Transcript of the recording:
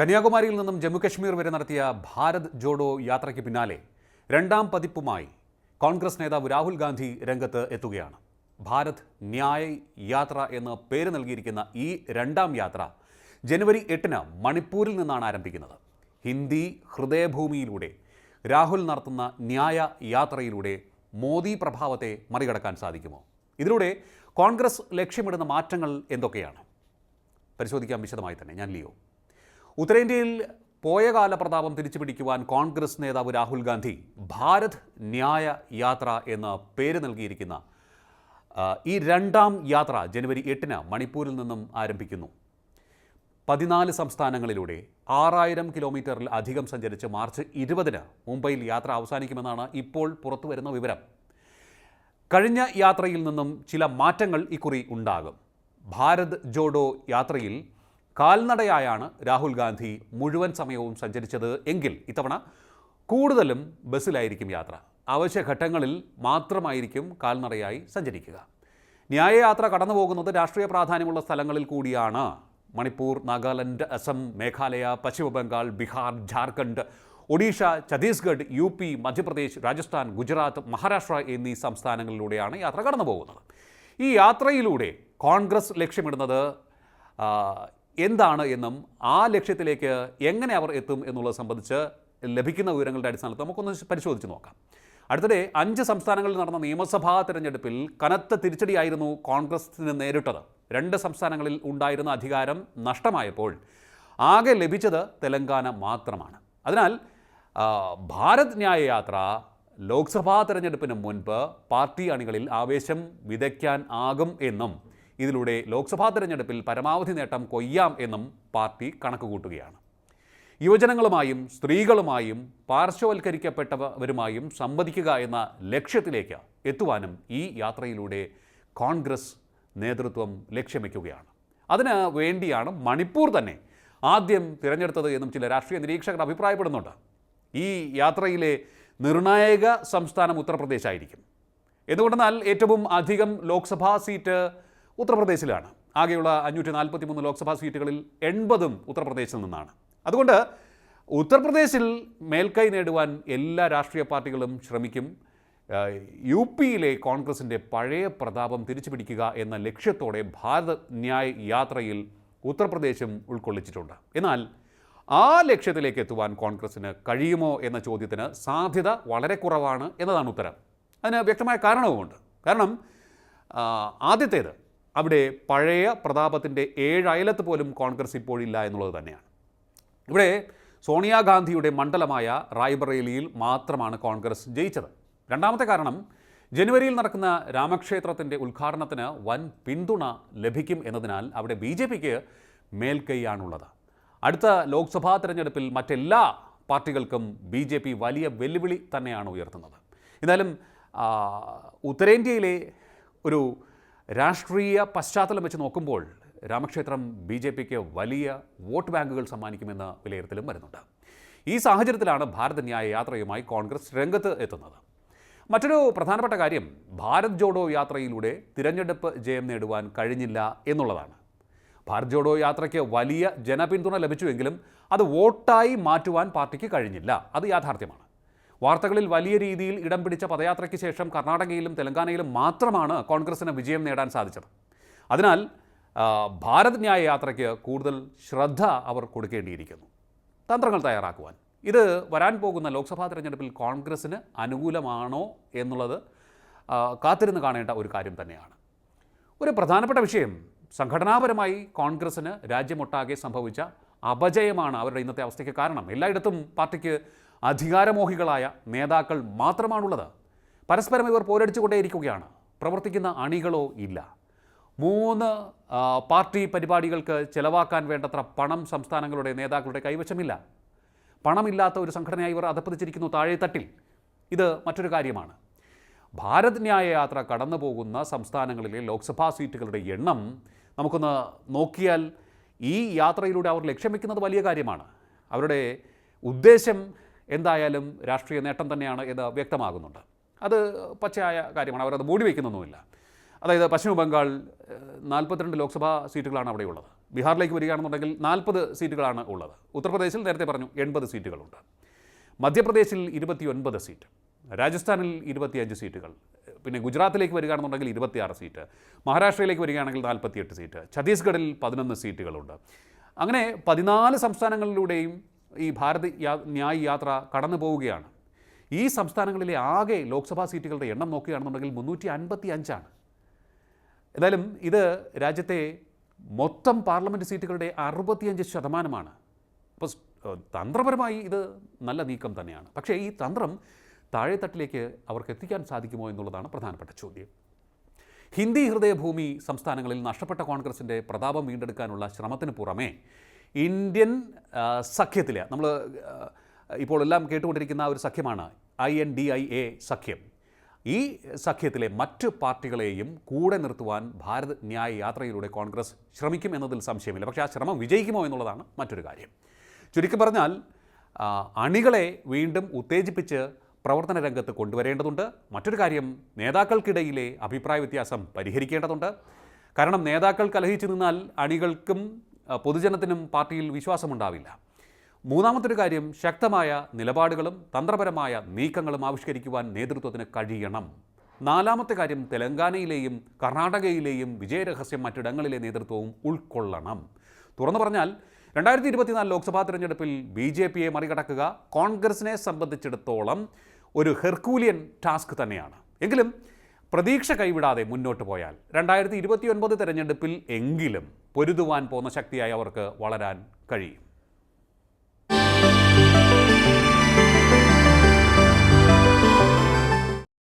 കന്യാകുമാരിയിൽ നിന്നും ജമ്മുകശ്മീർ വരെ നടത്തിയ ഭാരത് ജോഡോ യാത്രയ്ക്ക് പിന്നാലെ രണ്ടാം പതിപ്പുമായി കോൺഗ്രസ് നേതാവ് രാഹുൽ ഗാന്ധി രംഗത്ത് എത്തുകയാണ്. ഭാരത് ന്യായ് യാത്ര എന്ന് പേര് നൽകിയിരിക്കുന്ന ഈ രണ്ടാം യാത്ര ജനുവരി എട്ടിന് മണിപ്പൂരിൽ നിന്നാണ് ആരംഭിക്കുന്നത്. ഹിന്ദി ഹൃദയഭൂമിയിലൂടെ രാഹുൽ നടത്തുന്ന ന്യായ യാത്രയിലൂടെ മോദി പ്രഭാവത്തെ മറികടക്കാൻ സാധിക്കുമോ? ഇതിലൂടെ കോൺഗ്രസ് ലക്ഷ്യമിടുന്ന മാറ്റങ്ങൾ എന്തൊക്കെയാണ്? പരിശോധിക്കാം വിശദമായി തന്നെ. ഞാൻ ലിയോ. ഉത്തരേന്ത്യയിൽ പോയ കാല പ്രതാപം തിരിച്ചുപിടിക്കുവാൻ കോൺഗ്രസ് നേതാവ് രാഹുൽ ഗാന്ധി ഭാരത് ന്യായ യാത്ര എന്ന പേര് നൽകിയിരിക്കുന്ന ഈ രണ്ടാം യാത്ര ജനുവരി എട്ടിന് മണിപ്പൂരിൽ നിന്നും ആരംഭിക്കുന്നു. പതിനാല് സംസ്ഥാനങ്ങളിലൂടെ ആറായിരം കിലോമീറ്ററിൽ അധികം സഞ്ചരിച്ച് മാർച്ച് ഇരുപതിന് മുംബൈയിൽ യാത്ര അവസാനിക്കുമെന്നാണ് ഇപ്പോൾ പുറത്തുവരുന്ന വിവരം. കഴിഞ്ഞ യാത്രയിൽ നിന്നും ചില മാറ്റങ്ങൾ ഇക്കുറി ഉണ്ടാകും. ഭാരത് ജോഡോ യാത്രയിൽ കാൽനടയായാണ് രാഹുൽ ഗാന്ധി മുഴുവൻ സമയവും സഞ്ചരിച്ചത് എങ്കിൽ ഇത്തവണ കൂടുതലും ബസ്സിലായിരിക്കും യാത്ര. അവശ്യഘട്ടങ്ങളിൽ മാത്രമായിരിക്കും കാൽനടയായി സഞ്ചരിക്കുക. ന്യായയാത്ര കടന്നു പോകുന്നത് രാഷ്ട്രീയ പ്രാധാന്യമുള്ള സ്ഥലങ്ങളിൽ കൂടിയാണ്. മണിപ്പൂർ നാഗാലാൻഡ് അസം മേഘാലയ പശ്ചിമബംഗാൾ ബീഹാർ ജാർഖണ്ഡ് ഒഡീഷ ഛത്തീസ്ഗഡ് യു പി മധ്യപ്രദേശ് രാജസ്ഥാൻ ഗുജറാത്ത് മഹാരാഷ്ട്ര എന്നീ സംസ്ഥാനങ്ങളിലൂടെയാണ് യാത്ര കടന്നു പോകുന്നത് ഈ യാത്രയിലൂടെ കോൺഗ്രസ് ലക്ഷ്യമിടുന്നത് എന്താണ് എന്നും ആ ലക്ഷ്യത്തിലേക്ക് എങ്ങനെ അവർ എത്തും എന്നുള്ളത് സംബന്ധിച്ച് ലഭിക്കുന്ന വിവരങ്ങളുടെ അടിസ്ഥാനത്തിൽ നമുക്കൊന്ന് പരിശോധിച്ച് നോക്കാം. അടുത്തിടെ അഞ്ച് സംസ്ഥാനങ്ങളിൽ നടന്ന നിയമസഭാ തെരഞ്ഞെടുപ്പിൽ കനത്ത തിരിച്ചടിയായിരുന്നു കോൺഗ്രസിന് നേരിട്ടത്. രണ്ട് സംസ്ഥാനങ്ങളിൽ ഉണ്ടായിരുന്ന അധികാരം നഷ്ടമായപ്പോൾ ആകെ ലഭിച്ചത് തെലങ്കാന മാത്രമാണ്. അതിനാൽ ഭാരത് ന്യായ യാത്ര ലോക്സഭാ തെരഞ്ഞെടുപ്പിന് മുൻപ് പാർട്ടി അണികളിൽ ആവേശം വിതയ്ക്കാൻ ആകും എന്നും ഇതിലൂടെ ലോക്സഭാ തെരഞ്ഞെടുപ്പിൽ പരമാവധി നേട്ടം കൊയ്യാം എന്നും പാർട്ടി കണക്കുകൂട്ടുകയാണ്. യുവജനങ്ങളുമായും സ്ത്രീകളുമായും പാർശ്വവൽക്കരിക്കപ്പെട്ടവരുമായും സംവദിക്കുക എന്ന ലക്ഷ്യത്തിലേക്ക് എത്തുവാനും ഈ യാത്രയിലൂടെ കോൺഗ്രസ് നേതൃത്വം ലക്ഷ്യം വയ്ക്കുകയാണ് അതിന് വേണ്ടിയാണ് മണിപ്പൂർ തന്നെ ആദ്യം തിരഞ്ഞെടുത്തത് എന്നും ചില രാഷ്ട്രീയ നിരീക്ഷകർ അഭിപ്രായപ്പെടുന്നുണ്ട്. ഈ യാത്രയിലെ നിർണായക സംസ്ഥാനം ഉത്തർപ്രദേശ് ആയിരിക്കും എന്തുകൊണ്ടെന്നാൽ ഏറ്റവും അധികം ലോക്സഭാ സീറ്റ് ഉത്തർപ്രദേശിലാണ്. ആകെയുള്ള അഞ്ഞൂറ്റി നാൽപ്പത്തി മൂന്ന് ലോക്സഭാ സീറ്റുകളിൽ എൺപതും ഉത്തർപ്രദേശിൽ നിന്നാണ്. അതുകൊണ്ട് ഉത്തർപ്രദേശിൽ മേൽക്കൈ നേടുവാൻ എല്ലാ രാഷ്ട്രീയ പാർട്ടികളും ശ്രമിക്കും. യു പിയിലെ കോൺഗ്രസിന്റെ പഴയ പ്രതാപം തിരിച്ചു പിടിക്കുക എന്ന ലക്ഷ്യത്തോടെ ഭാരത് ന്യായ് യാത്രയിൽ ഉത്തർപ്രദേശും ഉൾക്കൊള്ളിച്ചിട്ടുണ്ട്. എന്നാൽ ആ ലക്ഷ്യത്തിലേക്ക് എത്തുവാൻ കോൺഗ്രസ്സിന് കഴിയുമോ എന്ന ചോദ്യത്തിന് സാധ്യത വളരെ കുറവാണ് എന്നതാണ് ഉത്തരം. അതിന് വ്യക്തമായ കാരണവുമുണ്ട്. കാരണം ആദ്യത്തേത് അവിടെ പഴയ പ്രതാപത്തിന്റെ ഏഴയലത്ത് പോലും കോൺഗ്രസ് ഇപ്പോഴില്ല എന്നുള്ളത് തന്നെയാണ്. ഇവിടെ സോണിയാഗാന്ധിയുടെ മണ്ഡലമായ റായ്ബറേലിയിൽ മാത്രമാണ് കോൺഗ്രസ് ജയിച്ചത്. രണ്ടാമത്തെ കാരണം ജനുവരിയിൽ നടക്കുന്ന രാമക്ഷേത്രത്തിന്റെ ഉദ്ഘാടനത്തിന് വൻ പിന്തുണ ലഭിക്കും എന്നതിനാൽ അവിടെ ബി ജെ പിക്ക് മേൽക്കൈയാണുള്ളത്. അടുത്ത ലോക്സഭാ തെരഞ്ഞെടുപ്പിൽ മറ്റെല്ലാ പാർട്ടികൾക്കും ബി ജെ പി വലിയ വെല്ലുവിളി തന്നെയാണ് ഉയർത്തുന്നത്. എന്നാലും ഉത്തരേന്ത്യയിലെ ഒരു രാഷ്ട്രീയ പശ്ചാത്തലം വെച്ച് നോക്കുമ്പോൾ രാമക്ഷേത്രം ബി ജെ പിക്ക് വലിയ വോട്ട് ബാങ്കുകൾ സമ്മാനിക്കുമെന്ന വിലയിരുത്തലും വരുന്നുണ്ട്. ഈ സാഹചര്യത്തിലാണ് ഭാരത് ന്യായ യാത്രയുമായി കോൺഗ്രസ് രംഗത്ത് എത്തുന്നത്. മറ്റൊരു പ്രധാനപ്പെട്ട കാര്യം ഭാരത് ജോഡോ യാത്രയിലൂടെ തിരഞ്ഞെടുപ്പ് ജയം നേടുവാൻ കഴിഞ്ഞില്ല എന്നുള്ളതാണ്. ഭാരത് ജോഡോ യാത്രയ്ക്ക് വലിയ ജനപിന്തുണ ലഭിച്ചുവെങ്കിലും അത് വോട്ടായി മാറ്റുവാൻ പാർട്ടിക്ക് കഴിഞ്ഞില്ല. അത് യാഥാർത്ഥ്യമാണ്. വാർത്തകളിൽ വലിയ രീതിയിൽ ഇടം പിടിച്ച പദയാത്രയ്ക്ക് ശേഷം കർണാടകയിലും തെലങ്കാനയിലും മാത്രമാണ് കോൺഗ്രസിന് വിജയം നേടാൻ സാധിച്ചത്. അതിനാൽ ഭാരത് ന്യായ യാത്രയ്ക്ക് കൂടുതൽ ശ്രദ്ധ അവർ കൊടുക്കേണ്ടിയിരിക്കുന്നു. തന്ത്രങ്ങൾ തയ്യാറാക്കുവാൻ. ഇത് വരാൻ പോകുന്ന ലോക്സഭാ തെരഞ്ഞെടുപ്പിൽ കോൺഗ്രസിന് അനുകൂലമാണോ എന്നുള്ളത് കാത്തിരുന്ന് കാണേണ്ട ഒരു കാര്യം തന്നെയാണ്. ഒരു പ്രധാനപ്പെട്ട വിഷയം സംഘടനാപരമായി കോൺഗ്രസ്സിന് രാജ്യമൊട്ടാകെ സംഭവിച്ച അപജയമാണ് അവരുടെ ഇന്നത്തെ അവസ്ഥയ്ക്ക് കാരണം. എല്ലായിടത്തും പാർട്ടിക്ക് അധികാരമോഹികളായ നേതാക്കൾ മാത്രമാണുള്ളത്. പരസ്പരം ഇവർ പോരടിച്ചുകൊണ്ടേയിരിക്കുകയാണ്. പ്രവർത്തിക്കുന്ന അണികളോ ഇല്ല. മൂന്ന് പാർട്ടി പരിപാടികൾക്ക് ചെലവാക്കാൻ വേണ്ടത്ര പണം സംസ്ഥാനങ്ങളുടെ നേതാക്കളുടെ കൈവശമില്ല. പണമില്ലാത്ത ഒരു സംഘടനയായി ഇവർ അധപ്പതിച്ചിരിക്കുന്നു താഴെത്തട്ടിൽ. ഇത് മറ്റൊരു കാര്യമാണ്. ഭാരത് ന്യായ യാത്ര കടന്നു പോകുന്ന സംസ്ഥാനങ്ങളിലെ ലോക്സഭാ സീറ്റുകളുടെ എണ്ണം നമുക്കൊന്ന് നോക്കിയാൽ ഈ യാത്രയിലൂടെ അവർ ലക്ഷ്യം വെക്കുന്നത് വലിയ കാര്യമാണ്. അവരുടെ ഉദ്ദേശം എന്തായാലും രാഷ്ട്രീയ നേട്ടം തന്നെയാണ് ഇത് വ്യക്തമാകുന്നുണ്ട്. അത് പച്ചയായ കാര്യമാണ്. അവരത് മൂടി വയ്ക്കുന്നൊന്നുമില്ല അതായത് പശ്ചിമ ബംഗാൾ നാൽപ്പത്തിരണ്ട് ലോക്സഭാ സീറ്റുകളാണ് അവിടെയുള്ളത്. ബീഹാറിലേക്ക് വരികയാണെന്നുണ്ടെങ്കിൽ നാൽപ്പത് സീറ്റുകളാണ് ഉള്ളത്. ഉത്തർപ്രദേശിൽ നേരത്തെ പറഞ്ഞു എൺപത് സീറ്റുകളുണ്ട്. മധ്യപ്രദേശിൽ ഇരുപത്തിയൊൻപത് സീറ്റ്. രാജസ്ഥാനിൽ ഇരുപത്തിയഞ്ച് സീറ്റുകൾ. പിന്നെ ഗുജറാത്തിലേക്ക് വരികയാണെന്നുണ്ടെങ്കിൽ ഇരുപത്തിയാറ് സീറ്റ്. മഹാരാഷ്ട്രയിലേക്ക് വരികയാണെങ്കിൽ നാൽപ്പത്തിയെട്ട് സീറ്റ്. ഛത്തീസ്ഗഡിൽ പതിനൊന്ന് സീറ്റുകളുണ്ട്. അങ്ങനെ പതിനാല് സംസ്ഥാനങ്ങളിലൂടെയും ഈ ഭാരത് ന്യായ് യാത്ര കടന്നു പോവുകയാണ്. ഈ സംസ്ഥാനങ്ങളിലെ ആകെ ലോക്സഭാ സീറ്റുകളുടെ എണ്ണം നോക്കുകയാണെന്നുണ്ടെങ്കിൽ മുന്നൂറ്റി അൻപത്തി അഞ്ചാണ് എന്തായാലും ഇത് രാജ്യത്തെ മൊത്തം പാർലമെന്റ് സീറ്റുകളുടെ അറുപത്തിയഞ്ച് ശതമാനമാണ്. അപ്പോൾ തന്ത്രപരമായി ഇത് നല്ല നീക്കം തന്നെയാണ്. പക്ഷേ ഈ തന്ത്രം താഴെത്തട്ടിലേക്ക് അവർക്ക് എത്തിക്കാൻ സാധിക്കുമോ എന്നുള്ളതാണ് പ്രധാനപ്പെട്ട ചോദ്യം. ഹിന്ദി ഹൃദയഭൂമി സംസ്ഥാനങ്ങളിൽ നഷ്ടപ്പെട്ട കോൺഗ്രസിന്റെ പ്രതാപം വീണ്ടെടുക്കാനുള്ള ശ്രമത്തിന് പുറമെ ഇന്ത്യൻ സഖ്യത്തിൽ നമ്മൾ ഇപ്പോൾ എല്ലാം കേട്ടുകൊണ്ടിരിക്കുന്ന ഒരു സഖ്യമാണ് I N D I A സഖ്യം. ഈ സഖ്യത്തിലെ മറ്റ് പാർട്ടികളെയും കൂടെ നിർത്തുവാൻ ഭാരത് ന്യായ യാത്രയിലൂടെ കോൺഗ്രസ് ശ്രമിക്കും എന്നതിൽ സംശയമില്ല. പക്ഷേ ആ ശ്രമം വിജയിക്കുമോ എന്നുള്ളതാണ് മറ്റൊരു കാര്യം. ചുരുക്കി പറഞ്ഞാൽ അണികളെ വീണ്ടും ഉത്തേജിപ്പിച്ച് പ്രവർത്തന രംഗത്ത് കൊണ്ടുവരേണ്ടതുണ്ട്. മറ്റൊരു കാര്യം നേതാക്കൾക്കിടയിലെ അഭിപ്രായ വ്യത്യാസം പരിഹരിക്കേണ്ടതുണ്ട്. കാരണം നേതാക്കൾ കലഹിച്ചു നിന്നാൽ അണികൾക്കും പൊതുജനത്തിനും പാർട്ടിയിൽ വിശ്വാസമുണ്ടാവില്ല. മൂന്നാമത്തൊരു കാര്യം ശക്തമായ നിലപാടുകളും തന്ത്രപരമായ നീക്കങ്ങളും ആവിഷ്കരിക്കുവാൻ നേതൃത്വത്തിന് കഴിയണം. നാലാമത്തെ കാര്യം തെലങ്കാനയിലെയും കർണാടകയിലെയും വിജയരഹസ്യം മറ്റിടങ്ങളിലെ നേതൃത്വവും ഉൾക്കൊള്ളണം. തുറന്നു പറഞ്ഞാൽ രണ്ടായിരത്തി ഇരുപത്തിനാല് ലോക്സഭാ തെരഞ്ഞെടുപ്പിൽ ബി ജെ പിയെ മറികടക്കുക കോൺഗ്രസിനെ സംബന്ധിച്ചിടത്തോളം ഒരു ഹെർക്കൂലിയൻ ടാസ്ക് തന്നെയാണ്. എങ്കിലും പ്രതീക്ഷ കൈവിടാതെ മുന്നോട്ട് പോയാൽ രണ്ടായിരത്തി ഇരുപത്തിയൊൻപത് തെരഞ്ഞെടുപ്പിൽ എങ്കിലും പൊരുതുവാൻ പോകുന്ന ശക്തിയായി അവർക്ക് വളരാൻ കഴിയും.